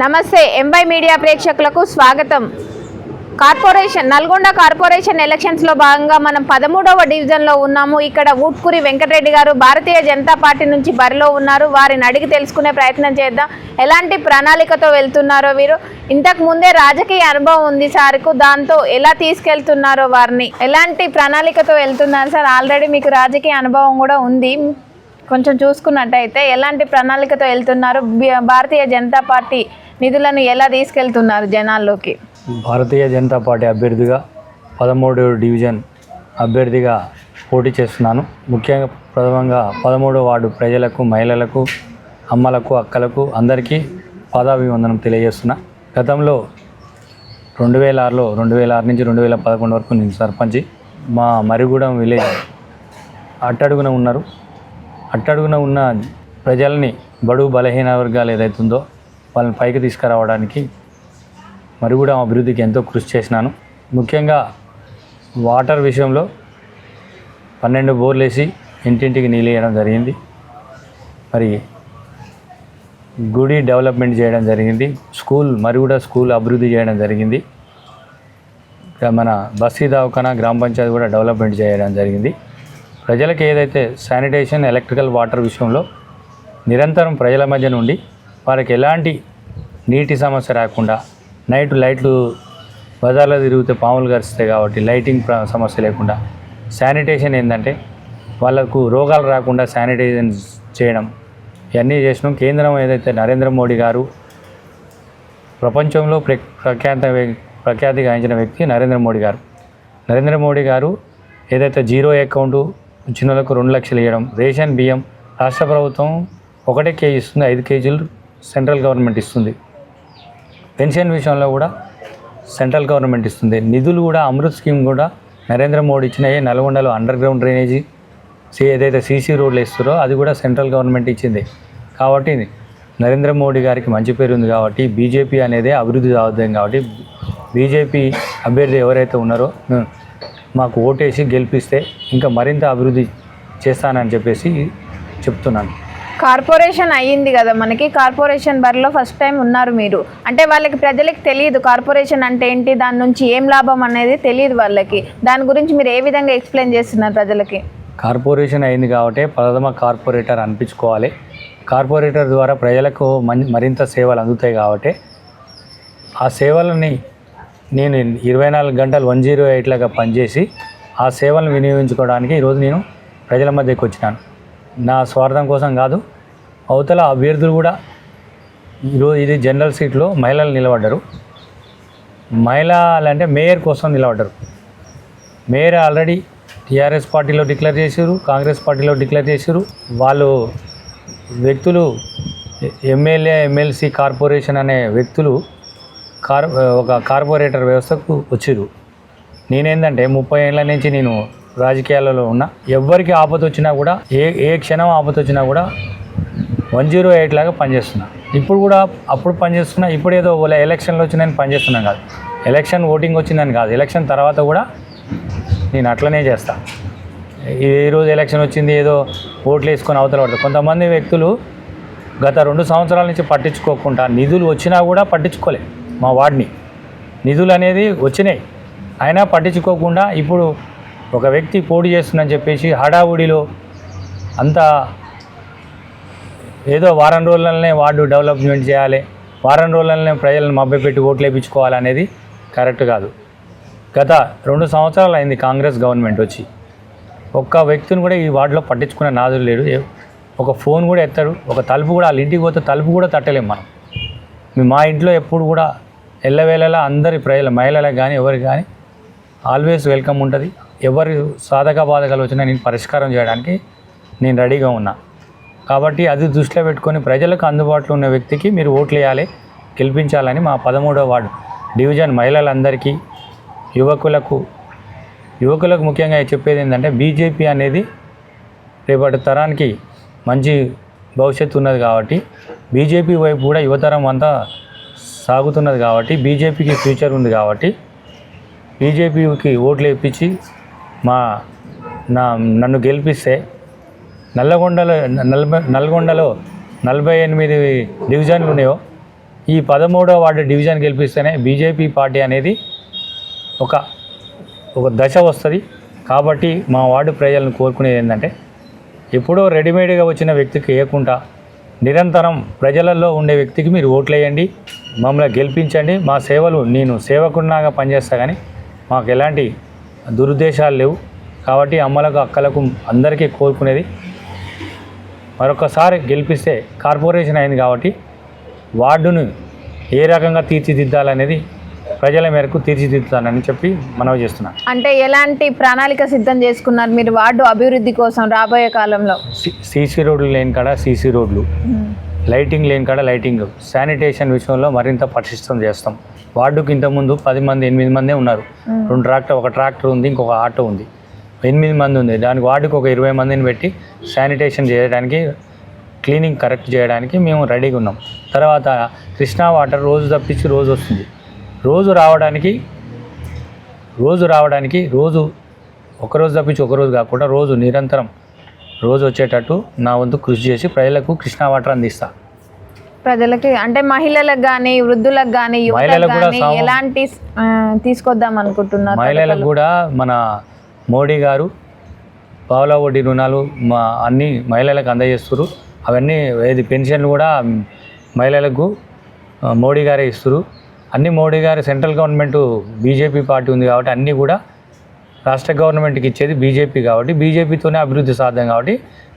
నమస్తే M by media ప్రేక్షకులకు స్వాగతం. కార్పొరేషన్ నల్గొండ కార్పొరేషన్ ఎలక్షన్స్లో భాగంగా మనం పదమూడవ డివిజన్లో ఉన్నాము. ఇక్కడ ఊట్కూరి వెంకటరెడ్డి గారు భారతీయ జనతా పార్టీ నుంచి బరిలో ఉన్నారు. వారిని అడిగి తెలుసుకునే ప్రయత్నం చేద్దాం. ఎలాంటి ప్రణాళికతో వెళ్తున్నారో వీరు? ఇంతకు ముందే రాజకీయ అనుభవం ఉంది సార్కు. దాంతో ఎలా తీసుకెళ్తున్నారో వారిని? ఎలాంటి ప్రణాళికతో వెళ్తున్నారు సార్? ఆల్రెడీ మీకు రాజకీయ అనుభవం కూడా ఉంది. కొంచెం చూసుకున్నట్టయితే ఎలాంటి ప్రణాళికతో వెళ్తున్నారు? భారతీయ జనతా పార్టీ నిధులను ఎలా తీసుకెళ్తున్నారు జనాల్లోకి? భారతీయ జనతా పార్టీ అభ్యర్థిగా పదమూడు డివిజన్ అభ్యర్థిగా పోటీ చేస్తున్నాను. ముఖ్యంగా ప్రథమంగా పదమూడు వార్డు ప్రజలకు మహిళలకు అమ్మలకు అక్కలకు అందరికీ పాదాభివందనం తెలియజేస్తున్నా. గతంలో రెండు వేల ఆరులో రెండు వేల ఆరు నుంచి రెండు వేల పదకొండు వరకు నేను సర్పంచి మా మరిగూడెం విలేజ్ అట్టడుగున ఉన్నారు. అట్టడుగున ఉన్న ప్రజల్ని బడుగు బలహీన వర్గాలు ఏదైతుందో వాళ్ళని పైకి తీసుకురావడానికి మరి కూడా అభివృద్ధికి ఎంతో కృషి చేసినాను. ముఖ్యంగా వాటర్ విషయంలో పన్నెండు బోర్లు వేసి ఇంటింటికి నీళ్ళు వేయడం జరిగింది. మరి గుడి డెవలప్మెంట్ చేయడం జరిగింది. స్కూల్ మరి కూడా స్కూల్ అభివృద్ధి చేయడం జరిగింది. మన బస్తీ దవాఖానా గ్రామ పంచాయతీ కూడా డెవలప్మెంట్ చేయడం జరిగింది. ప్రజలకు ఏదైతే శానిటేషన్ ఎలక్ట్రికల్ వాటర్ విషయంలో నిరంతరం ప్రజల మధ్య నుండి వారికి ఎలాంటి నీటి సమస్య రాకుండా నైట్ లైట్లు బజార్లో తిరిగితే పాములు కరుస్తాయి కాబట్టి లైటింగ్ సమస్య లేకుండా శానిటేషన్ ఏంటంటే వాళ్ళకు రోగాలు రాకుండా శానిటైజేషన్ చేయడం. ఇవన్నీ చేసినాం. కేంద్రం ఏదైతే నరేంద్ర మోడీ గారు ప్రపంచంలో ప్ర ప్రఖ్యాత ప్రఖ్యాతి గాంచిన వ్యక్తి నరేంద్ర మోడీ గారు. నరేంద్ర మోడీ గారు ఏదైతే జీరో అకౌంటు చిన్నలకు రెండు లక్షలు ఇవ్వడం రేషన్ బియ్యం రాష్ట్ర ప్రభుత్వం ఒకటే కేజీ ఇస్తుంది ఐదు కేజీలు సెంట్రల్ గవర్నమెంట్ ఇస్తుంది. పెన్షన్ విషయంలో కూడా సెంట్రల్ గవర్నమెంట్ ఇస్తుంది. నిధులు కూడా అమృత్ స్కీమ్ కూడా నరేంద్ర మోడీ ఇచ్చినాయి. నల్గొండలో అండర్ గ్రౌండ్ డ్రైనేజీ సి ఏదైతే సీసీ రోడ్లు ఇస్తారో అది కూడా సెంట్రల్ గవర్నమెంట్ ఇచ్చింది. కాబట్టి నరేంద్ర మోడీ గారికి మంచి పేరు ఉంది కాబట్టి బీజేపీ అనేది అభివృద్ధి సాగుతుంది కాబట్టి బీజేపీ అభ్యర్థి ఎవరైతే ఉన్నారో మాకు ఓటేసి గెలిపిస్తే ఇంకా మరింత అభివృద్ధి చేస్తానని చెప్పేసి చెప్తున్నాను. కార్పొరేషన్ అయ్యింది కదా మనకి. కార్పొరేషన్ బరిలో ఫస్ట్ టైం ఉన్నారు మీరు. అంటే వాళ్ళకి ప్రజలకి తెలియదు కార్పొరేషన్ అంటే ఏంటి దాని నుంచి ఏం లాభం అనేది తెలియదు వాళ్ళకి. దాని గురించి మీరు ఏ విధంగా ఎక్స్ప్లెయిన్ చేస్తున్నారు ప్రజలకి? కార్పొరేషన్ అయింది కాబట్టి ప్రథమ కార్పొరేటర్ అనిపించుకోవాలి. కార్పొరేటర్ ద్వారా ప్రజలకు మరింత సేవలు అందుతాయి కాబట్టి ఆ సేవలని నేను ఇరవై నాలుగు గంటలు వన్ జీరో ఎయిట్ లాగా పనిచేసి ఆ సేవలను వినియోగించుకోవడానికి ఈరోజు నేను ప్రజల మధ్యకి వచ్చినాను. నా స్వార్థం కోసం కాదు అవతల అభ్యర్థులు కూడా ఈరోజు ఇది జనరల్ సీట్లో మహిళలు నిలబడ్డారు. మహిళలు అంటే మేయర్ కోసం నిలబడ్డారు. మేయర్ ఆల్రెడీ టీఆర్ఎస్ పార్టీలో డిక్లేర్ చేశారు కాంగ్రెస్ పార్టీలో డిక్లేర్ చేశారు వాళ్ళు వ్యక్తులు ఎమ్మెల్యే ఎమ్మెల్సీ కార్పొరేషన్ అనే వ్యక్తులు కార్ ఒక కార్పొరేటర్ వ్యవస్థకు వచ్చిరు నేనేందంటే ముప్పై ఏళ్ళ నుంచి నేను రాజకీయాలలో ఉన్నా. ఎవరికి ఆపద వచ్చినా కూడా ఏ ఏ క్షణం ఆపద వచ్చినా కూడా వన్ జీరో ఎయిట్ లాగా పనిచేస్తున్నా. ఇప్పుడు కూడా అప్పుడు పనిచేస్తున్నా ఇప్పుడు ఏదో వాళ్ళ ఎలక్షన్లు వచ్చిందని పనిచేస్తున్నాను కాదు. ఎలక్షన్ ఓటింగ్ వచ్చిందని కాదు. ఎలక్షన్ తర్వాత కూడా నేను అట్లనే చేస్తా. ఏ రోజు ఎలక్షన్ వచ్చింది ఏదో ఓట్లు వేసుకొని అవతల పడతారు కొంతమంది వ్యక్తులు గత రెండు సంవత్సరాల నుంచి పట్టించుకోకుండా నిధులు వచ్చినా కూడా పట్టించుకోలేదు మా వార్డ్ని నిధులు అనేది వచ్చినాయి. అయినా పట్టించుకోకుండా ఇప్పుడు ఒక వ్యక్తి పోటీ చేస్తుందని చెప్పేసి హడావుడిలో అంతా ఏదో వారం రోజులనే వార్డు డెవలప్మెంట్ చేయాలి వారం రోజులనే ప్రజలను మభ్యపెట్టి ఓట్లు వేయించుకోవాలనేది కరెక్ట్ కాదు. గత రెండు సంవత్సరాలు అయింది కాంగ్రెస్ గవర్నమెంట్ వచ్చి. ఒక్క వ్యక్తిని కూడా ఈ వార్డులో పట్టించుకునే నాదులు లేడు. ఒక ఫోన్ కూడా ఎత్తాడు ఒక తలుపు కూడా వాళ్ళ ఇంటికి పోతే తలుపు కూడా తట్టలేము మనం. మా ఇంట్లో ఎప్పుడు కూడా ఎల్లవేళలా అందరి ప్రజల మహిళలకు కానీ ఎవరికి కానీ ఆల్వేస్ వెల్కమ్ ఉంటుంది. ఎవరి సాధక బాధకాలు వచ్చినా నేను పరిష్కారం చేయడానికి నేను రెడీగా ఉన్నా. కాబట్టి అది దృష్టిలో పెట్టుకొని ప్రజలకు అందుబాటులో ఉన్న వ్యక్తికి మీరు ఓట్లు వేయాలి గెలిపించాలని మా పదమూడవ వార్డు డివిజన్ మహిళలందరికీ యువకులకు యువకులకు ముఖ్యంగా చెప్పేది ఏంటంటే బీజేపీ అనేది రేపటి తరానికి మంచి భవిష్యత్తు ఉన్నది కాబట్టి బీజేపీ వైపు కూడా యువతరం అంతా సాగుతున్నది కాబట్టి బీజేపీకి ఫ్యూచర్ ఉంది కాబట్టి బీజేపీకి ఓట్లు వేయించి మా నా నన్ను గెలిపిస్తే నల్లగొండలో నలభై నల్గొండలో నలభై ఎనిమిది డివిజన్లు ఉన్నాయో ఈ పదమూడవ వార్డు డివిజన్ గెలిపిస్తేనే బీజేపీ పార్టీ అనేది ఒక ఒక దశ వస్తుంది. కాబట్టి మా వార్డు ప్రజలను కోరుకునేది ఏంటంటే ఎప్పుడో రెడీమేడ్గా వచ్చిన వ్యక్తికి వేయకుండా నిరంతరం ప్రజలలో ఉండే వ్యక్తికి మీరు ఓట్లేయండి మమ్మల్ని గెలిపించండి. మా సేవలు నేను సేవకున్నాగా పనిచేస్తా కానీ మాకు ఎలాంటి దురుద్దేశాలు లేవు. కాబట్టి అమ్మలకు అక్కలకు అందరికీ కోరుకునేది మరొకసారి గెలిపిస్తే కార్పొరేషన్ అయింది కాబట్టి వార్డును ఏ రకంగా తీర్చిదిద్దాలనేది ప్రజల మేరకు తీర్చిదిద్దుతానని చెప్పి మనవి చేస్తున్నాను అంటే ఎలాంటి ప్రణాళిక సిద్ధం చేసుకున్నారు మీరు వార్డు అభివృద్ధి కోసం రాబోయే కాలంలో? సీసీ రోడ్లు లేని కాడ సీసీ రోడ్లు. లైటింగ్ లేని కాడ లైటింగ్. శానిటేషన్ విషయంలో మరింత పటిష్టం చేస్తాం. వార్డుకి ఇంతకుముందు పది మంది ఎనిమిది మందే ఉన్నారు. రెండు ట్రాక్టర్ ఒక ట్రాక్టర్ ఉంది ఇంకొక ఆటో ఉంది. ఎనిమిది మంది ఉంది. దానికి వార్డుకి ఒక ఇరవై మందిని పెట్టి శానిటేషన్ చేయడానికి క్లీనింగ్ కరెక్ట్ చేయడానికి మేము రెడీగా ఉన్నాం. తర్వాత కృష్ణా వాటర్ రోజు తప్పించి రోజు వస్తుంది. రోజు రావడానికి రోజు రావడానికి రోజు ఒకరోజు తప్పించి ఒకరోజు కాకుండా రోజు నిరంతరం రోజు వచ్చేటట్టు నా వంతు కృషి చేసి ప్రజలకు కృష్ణా వాటర్ అందిస్తా. ప్రజలకి అంటే మహిళలకు కానీ వృద్ధులకు కానీ మహిళలకు కూడా ఎలాంటి ఆ, తీసుకొద్దాం అనుకుంటున్నారు మహిళలకు కూడా మన మోడీ గారు పావుల వడ్డీ రుణాలు మా అన్ని మహిళలకు అందజేస్తారు అవన్నీ ఏది పెన్షన్లు కూడా మహిళలకు ఆ, మోడీ గారే ఇస్తారు అన్ని మోడీ గారు సెంట్రల్ గవర్నమెంట్ బీజేపీ పార్టీ ఉంది కాబట్టి అన్నీ కూడా రాష్ట్ర గవర్నమెంట్కి ఇచ్చేది బీజేపీ కాబట్టి బీజేపీతోనే అభివృద్ధి సాధ్యం కాబట్టి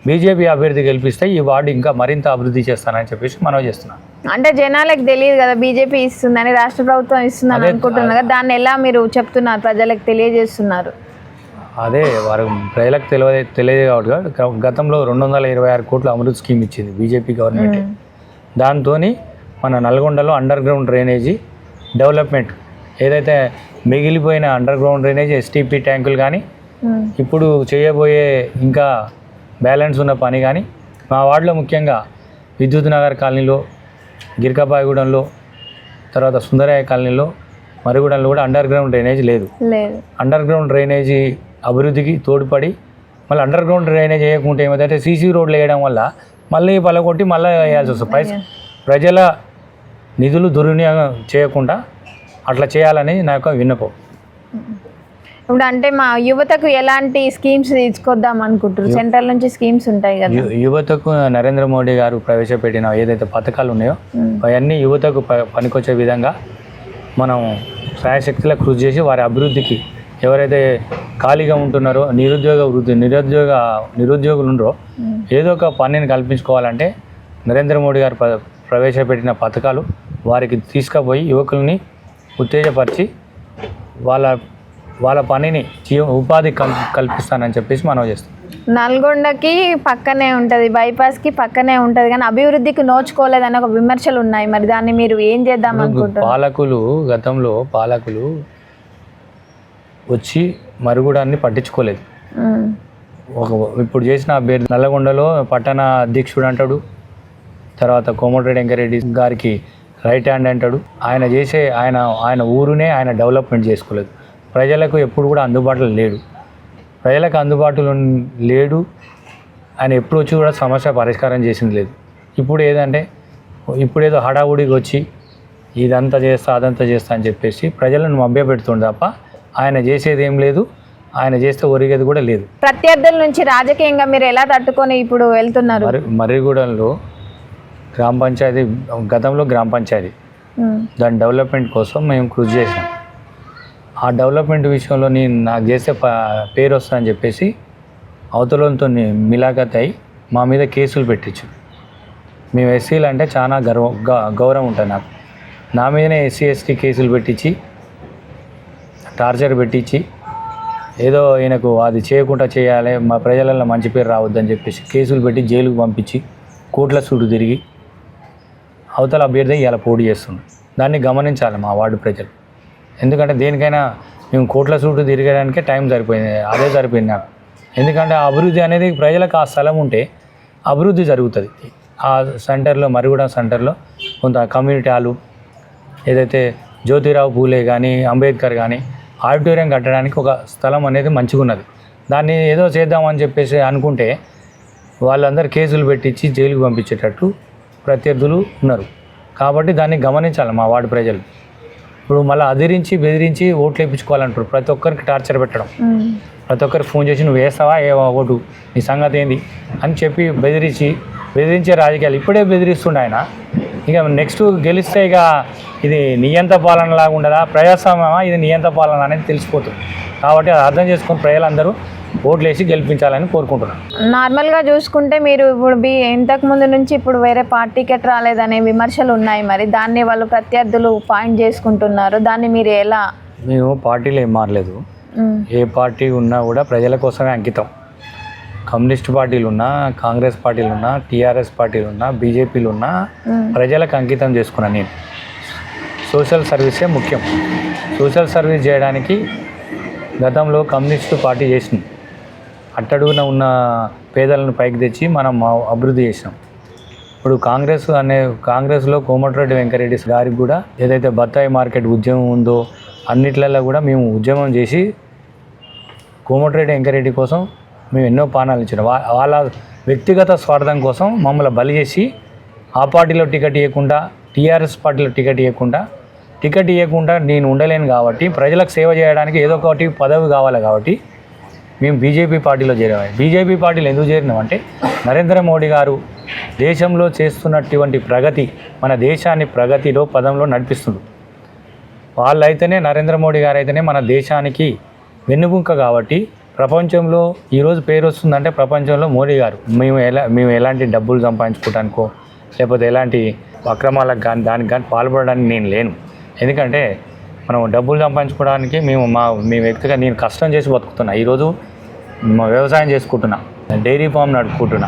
బీజేపీ అభ్యర్థి గెలిపిస్తే ఈ వార్డు ఇంకా మరింత అభివృద్ధి చేస్తానని చెప్పేసి మనవి చేస్తున్నాను అంటే జనాలకు తెలియదు కదా బీజేపీ ఇస్తుందని రాష్ట్ర ప్రభుత్వం ఇస్తుందని అనుకుంటున్నారు కదా దాన్ని ఎలా మీరు చెప్తున్నారు? ప్రజలకు తెలియజేస్తున్నారు. అదే వారు ప్రజలకు తెలియదు తెలియదు కాబట్టి గతంలో రెండు వందల ఇరవై ఆరు కోట్ల అమృత్ స్కీమ్ ఇచ్చింది బీజేపీ గవర్నమెంట్. దాంతో మన నల్గొండలో అండర్ గ్రౌండ్ డ్రైనేజీ డెవలప్మెంట్ ఏదైతే మిగిలిపోయిన అండర్ గ్రౌండ్ డ్రైనేజ్ ఎస్టీపీ ట్యాంకులు కానీ ఉమ్. ఇప్పుడు చేయబోయే ఇంకా బ్యాలెన్స్ ఉన్న పని కానీ మా వార్డులో ముఖ్యంగా విద్యుత్ నగర్ కాలనీలో గిరికాబాయిగూడెంలో తర్వాత సుందరయ్య కాలనీలో మరుగుడంలో కూడా అండర్ గ్రౌండ్ డ్రైనేజ్ లేదు. అండర్ గ్రౌండ్ డ్రైనేజీ అభివృద్ధికి తోడ్పడి మళ్ళీ అండర్ గ్రౌండ్ డ్రైనేజ్ వేయకుంటే ఏమైతే సీసీ రోడ్లు వేయడం వల్ల మళ్ళీ పలగొట్టి మళ్ళీ వేయాల్సి వస్తుంది. ప్రజల నిధులు దుర్వినియోగం చేయకుండా అట్లా చేయాలని నా యొక్క విన్నపం ఇప్పుడు అంటే మా యువతకు ఎలాంటి స్కీమ్స్ తీసుకొద్దాం అనుకుంటారు సెంట్రల్ నుంచి స్కీమ్స్ ఉంటాయి కదా యువతకు నరేంద్ర మోడీ గారు ప్రవేశపెట్టిన ఏదైతే పథకాలు ఉన్నాయో. అవన్నీ యువతకు ప- పనికొచ్చే విధంగా మనం సాయశక్తిలో కృషి చేసి వారి అభివృద్ధికి ఎవరైతే ఖాళీగా ఉంటున్నారో నిరుద్యోగ వృద్ధి నిరుద్యోగ నిరుద్యోగులు ఉన్నారో. ఏదో ఒక పనిని కల్పించుకోవాలంటే నరేంద్ర మోడీ గారు ప్ర- ప్రవేశపెట్టిన పథకాలు వారికి తీసుకుపోయి యువకుల్ని ఉత్తేజపరిచి వాళ్ళ వాళ్ళ పనిని జీవ ఉపాధి కల్ కల్పిస్తానని చెప్పేసి మనం చేస్తాం. నల్గొండకి పక్కనే ఉంటుంది బైపాస్కి పక్కనే ఉంటుంది కానీ అభివృద్ధికి నోచుకోలేదని ఒక విమర్శలు ఉన్నాయి. మరి దాన్ని మీరు ఏం చేద్దాం అనుకుంటున్నారు? పాలకులు గతంలో పాలకులు వచ్చి మరుగుడాన్ని పట్టించుకోలేదు. ఒక ఇప్పుడు చేసిన అభ్యర్థి నల్లగొండలో పట్టణ అధ్యక్షుడు అంటాడు తర్వాత కోమటిరెడ్డి వెంకరెడ్డి గారికి రైట్ హ్యాండ్ అంటాడు. ఆయన చేసే ఆయన ఆయన ఊరునే ఆయన డెవలప్మెంట్ చేసుకోలేదు. ప్రజలకు ఎప్పుడు కూడా అందుబాటులో లేడు. ప్రజలకు అందుబాటులో లేడు. ఆయన ఎప్పుడు వచ్చి కూడా సమస్య పరిష్కారం చేసింది లేదు. ఇప్పుడు ఏదంటే ఇప్పుడు ఏదో హడావుడికి వచ్చి ఇదంతా చేస్తా అదంతా చేస్తా అని చెప్పేసి ప్రజలను మభ్యపెడుతుండే తప్ప ఆయన చేసేది ఏం లేదు. ఆయన చేస్తే ఒరిగేది కూడా లేదు. ప్రత్యర్థుల నుంచి రాజకీయంగా మీరు ఎలా తట్టుకొని ఇప్పుడు వెళ్తున్నారు? మరి మర్రిగూడెంలో గ్రామ పంచాయతీ గతంలో గ్రామ పంచాయతీ. దాని డెవలప్మెంట్ కోసం మేము కృషి చేసాం ఆ డెవలప్మెంట్ విషయంలో నేను నాకు చేస్తే ప- పేరు వస్తుందని చెప్పేసి అవతలంతో మిలాఖత్ అయి మా మీద కేసులు పెట్టించు. మేము ఎస్సీలు అంటే చాలా గర్వ గౌరవం ఉంటుంది నాకు. నా మీదనే ఎస్సీ ఎస్టీ కేసులు పెట్టించి టార్చర్ పెట్టించి ఏదో ఈయనకు అది చేయకుండా చేయాలి మా ప్రజలలో మంచి పేరు రావద్దని చెప్పేసి కేసులు పెట్టి జైలుకు పంపించి కోట్ల చుట్టూ తిరిగి అవతల అభ్యర్థి ఇలా పోటీ చేస్తుంది. దాన్ని గమనించాలి మా వార్డు ప్రజలు. ఎందుకంటే దేనికైనా మేము కోట్ల చుట్టూ తిరగడానికే టైం సరిపోయింది అదే సరిపోయింది నాకు. ఎందుకంటే అభివృద్ధి అనేది ప్రజలకు ఆ స్థలం ఉంటే అభివృద్ధి జరుగుతుంది. ఆ సెంటర్లో మరుగుడ సెంటర్లో కొంత కమ్యూనిటీ హాలు ఏదైతే జ్యోతిరావు పూలే కానీ అంబేద్కర్ కానీ ఆడిటోరియం కట్టడానికి ఒక స్థలం అనేది మంచిగా ఉన్నది దాన్ని ఏదో చేద్దామని చెప్పేసి అనుకుంటే వాళ్ళందరూ కేసులు పెట్టించి జైలుకు పంపించేటట్టు ప్రత్యర్థులు ఉన్నారు. కాబట్టి దాన్ని గమనించాలి మా వార్డు ప్రజలు. ఇప్పుడు మళ్ళీ అదిరించి బెదిరించి ఓట్లు వేయించుకోవాలంటారు. ప్రతి ఒక్కరికి టార్చర్ పెట్టడం. ప్రతి ఒక్కరికి ఫోన్ చేసి నువ్వు వేస్తావా? ఏ ఓటు? నీ సంగతి ఏంది? అని చెప్పి బెదిరించి బెదిరించే రాజకీయాలు ఇప్పుడే బెదిరిస్తుండే ఆయన. ఇక నెక్స్ట్ గెలిస్తే ఇక ఇది నియంత పాలన లాగా ఉండదా? ప్రజాస్వామ్యమా? ఇది నియంత పాలన అనేది తెలిసిపోతుంది. కాబట్టి అది అర్థం చేసుకొని ప్రజలందరూ ఓట్లు వేసి గెలిపించాలని కోరుకుంటున్నాను. నార్మల్గా చూసుకుంటే మీరు ఇప్పుడు బి ఇంతకు ముందు నుంచి ఇప్పుడు వేరే పార్టీకి ఎట్ రాలేదనే విమర్శలు ఉన్నాయి మరి. దాన్ని వాళ్ళు ప్రత్యర్థులు పాయింట్ చేసుకుంటున్నారు. దాన్ని మీరు ఎలా? మేము పార్టీలు ఏం మారలేదు. ఏ పార్టీ ఉన్నా కూడా ప్రజల కోసమే అంకితం. కమ్యూనిస్ట్ పార్టీలు ఉన్నా కాంగ్రెస్ పార్టీలు ఉన్నా టీఆర్ఎస్ పార్టీలు ఉన్నా బీజేపీలు ఉన్నా ప్రజలకు అంకితం చేసుకున్నాను నేను. సోషల్ సర్వీసే ముఖ్యం. సోషల్ సర్వీస్ చేయడానికి గతంలో కమ్యూనిస్టు పార్టీ చేసింది. అట్టడుగున ఉన్న పేదలను పైకి తెచ్చి మనం మా- అభివృద్ధి చేసినాం. ఇప్పుడు కాంగ్రెస్ అనే కాంగ్రెస్లో కోమటిరెడ్డి వెంకరెడ్డి గారికి కూడా ఏదైతే బత్తాయి మార్కెట్ ఉద్యమం ఉందో అన్నిట్లలో కూడా మేము ఉద్యమం చేసి కోమటిరెడ్డి వెంకరెడ్డి కోసం మేము ఎన్నో పానాలు ఇచ్చినాం. వా- వాళ్ళ వ్యక్తిగత స్వార్థం కోసం మమ్మల్ని బలి చేసి ఆ పార్టీలో టికెట్ ఇవ్వకుండా టీఆర్ఎస్ పార్టీలో టికెట్ ఇవ్వకుండా టికెట్ ఇవ్వకుండా నేను ఉండలేను కాబట్టి ప్రజలకు సేవ చేయడానికి ఏదో ఒకటి పదవి కావాలి కాబట్టి మేము బీజేపీ పార్టీలో చేరాము బీజేపీ పార్టీలో ఎందుకు చేరినామంటే నరేంద్ర మోడీ గారు దేశంలో చేస్తున్నటువంటి ప్రగతి మన దేశాన్ని ప్రగతిలో పదంలో నడిపిస్తుంది. వాళ్ళైతేనే నరేంద్ర మోడీ గారు అయితేనే మన దేశానికి వెన్నుబుంక కాబట్టి ప్రపంచంలో ఈరోజు పేరు వస్తుందంటే ప్రపంచంలో మోడీ గారు. మేము ఎలా మేము ఎలాంటి డబ్బులు సంపాదించుకోవటానికో లేకపోతే ఎలాంటి అక్రమాలకు కానీ దానికి కానీ పాల్పడడానికి నేను లేను. ఎందుకంటే మనం డబ్బులు సంపాదించుకోవడానికి మేము మా మీ వ్యక్తిగా నేను కష్టం చేసి బతుకుతున్నా. ఈరోజు వ్యవసాయం చేసుకుంటున్నా. Dairy farm నడుపుకుంటున్నా.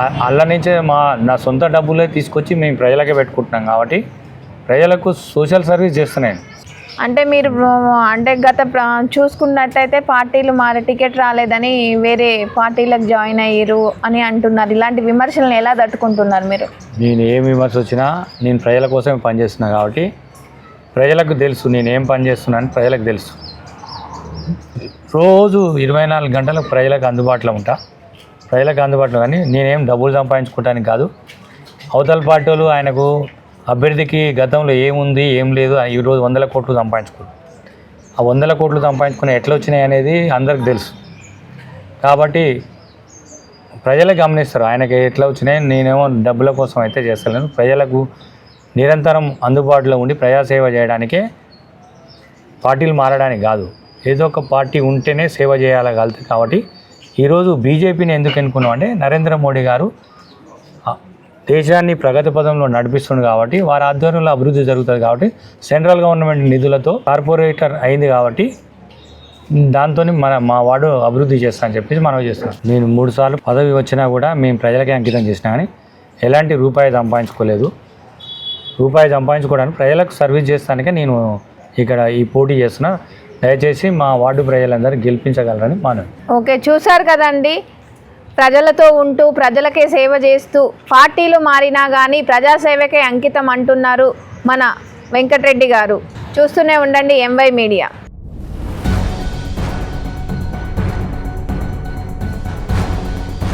అ- అల్ల నుంచే మా నా సొంత డబ్బులే తీసుకొచ్చి మేము ప్రజలకే పెట్టుకుంటున్నాం కాబట్టి ప్రజలకు సోషల్ సర్వీస్ చేస్తున్నాను. అంటే మీరు అంటే గత చూసుకున్నట్టయితే పార్టీలు మారే టికెట్ రాలేదని వేరే పార్టీలకు జాయిన్ అయ్యారు అని అంటున్నారు. ఇలాంటి విమర్శలను ఎలా తట్టుకుంటున్నారు మీరు? నేను ఏం విమర్శ వచ్చినా నేను ప్రజల కోసమే పనిచేస్తున్నా కాబట్టి ప్రజలకు తెలుసు నేను ఏం పని చేస్తున్నాను ప్రజలకు తెలుసు. రోజు ఇరవై నాలుగు గంటలకు ప్రజలకు అందుబాటులో ఉంటా. ప్రజలకు అందుబాటులో కానీ నేనేం డబ్బులు సంపాదించుకోవటానికి కాదు. అవతల పార్టీ వాళ్ళు ఆయనకు అభ్యర్థికి గతంలో ఏముంది ఏం లేదు ఈరోజు వందల కోట్లు సంపాదించుకుంటారు ఆ వందల కోట్లు సంపాదించుకుని ఎట్లా వచ్చినాయి అనేది అందరికి తెలుసు. కాబట్టి ప్రజలు గమనిస్తారు ఆయనకి ఎట్లా వచ్చినాయి నేనేమో డబ్బుల కోసం అయితే చేస్తలేను. ప్రజలకు నిరంతరం అందుబాటులో ఉండి ప్రజాసేవ చేయడానికే పార్టీలు మారడానికి కాదు. ఏదో ఒక పార్టీ ఉంటేనే సేవ చేయగలుగుతుంది కాబట్టి ఈరోజు బీజేపీని ఎందుకు ఎన్నుకున్నాం అంటే నరేంద్ర మోడీ గారు దేశాన్ని ప్రగతి పదంలో నడిపిస్తుంది కాబట్టి వారి ఆధ్వర్యంలో అభివృద్ధి జరుగుతుంది కాబట్టి సెంట్రల్ గవర్నమెంట్ నిధులతో కార్పొరేటర్ అయింది కాబట్టి దాంతో మన మా వాడు అభివృద్ధి చేస్తా అని చెప్పేసి మనం చేస్తున్నాం నేను మూడు సార్లు పదవి వచ్చినా కూడా మేము ప్రజలకే అంకితం చేసినా కానీ ఎలాంటి రూపాయి సంపాదించుకోలేదు. రూపాయి సంపాదించుకోవడానికి ప్రజలకు సర్వీస్ చేస్తానికే నేను ఇక్కడ ఈ పోటీ చేస్తున్నా. దయచేసి మా వార్డు ప్రజలందరూ గెలిపించగలరని మాను ఓకే చూసారు కదండి. ప్రజలతో ఉంటూ ప్రజలకే సేవ చేస్తూ పార్టీలు మారినా కానీ ప్రజాసేవకే అంకితం అంటున్నారు మన వెంకటరెడ్డి గారు. చూస్తూనే ఉండండి ఎంవై మీడియా